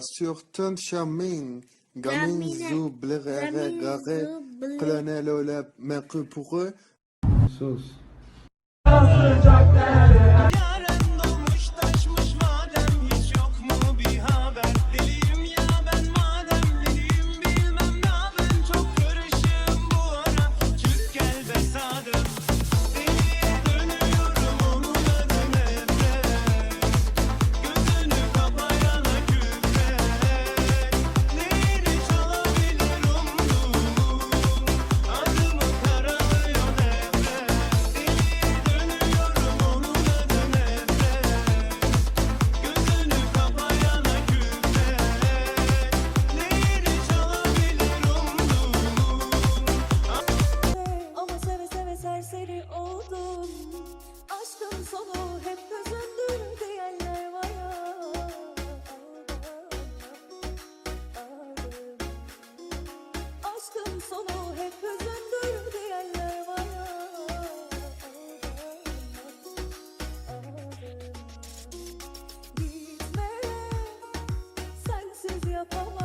sur ton chemin. Gamin Gamine- zou blere Gamin gare zou Oh.